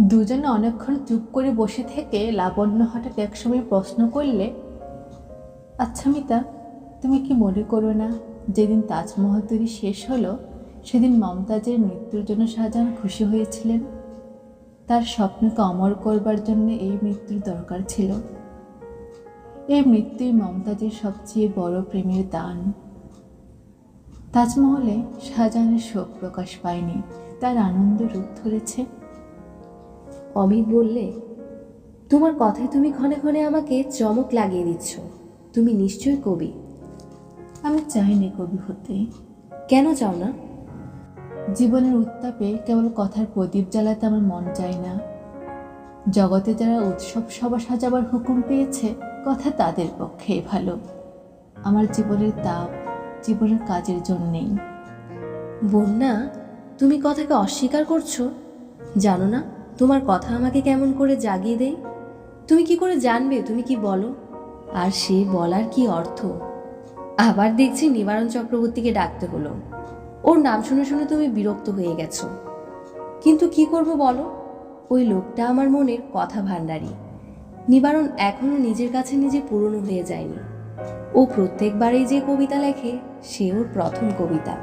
দুজনে অনেকক্ষণ চুপ করে বসে থেকে লাবণ্য হঠাৎ একসময় প্রশ্ন করলে আচ্ছা মিতা, তুমি কি মনে করো না যেদিন তাজমহল তৈরি শেষ হলো, সেদিন মমতাজের মৃত্যুর জন্য শাহজাহান খুশি হয়েছিলেন? তার স্বপ্নকে অমর করবার জন্য এই মৃত্যুর দরকার ছিল। এই মৃত্যুই মমতাজের সবচেয়ে বড় প্রেমের দান। তাজমহলে শাহজাহানের শোক প্রকাশ পায়নি, তার আনন্দ রূপ ধরেছে। অমিত বললে তোমার কথায় তুমি ক্ষণে ক্ষণে আমাকে চমক লাগিয়ে দিচ্ছ। তুমি নিশ্চয়ই কবি। আমি চাইনি কবি হতে। কেন চাও না? জীবনের উত্তাপে কেবল কথার প্রদীপ জ্বালাতে আমার মন চায় না। জগতে যারা উৎসব সভা সাজাবার হুকুম পেয়েছে কথা তাদের পক্ষেই ভালো। আমার জীবনের তাপ জীবনের কাজের জন্যেই। বন্যা তুমি কথাকে অস্বীকার করছ? জানো না? তোমার কথা আমাকে কেমন করে জাগিয়ে দেয়? তুমি কি করে জানবে, তুমি কি বলো? আর সে বলার কি অর্থ? আবার দেখছি নিবারণ চক্রবর্তীকে ডাকতে হলো। ওর নাম শুনে শুনে তুমি বিরক্ত হয়ে গেছো। কিন্তু কি করব বলো? ওই লোকটা আমার মনের কথা ভাণ্ডারী। নিবারণ এখনও নিজের কাছে নিজে পুরনো হয়ে যায়নি। ও প্রত্যেকবারেই যে কবিতা লেখে, সে ওর প্রথম কবিতা।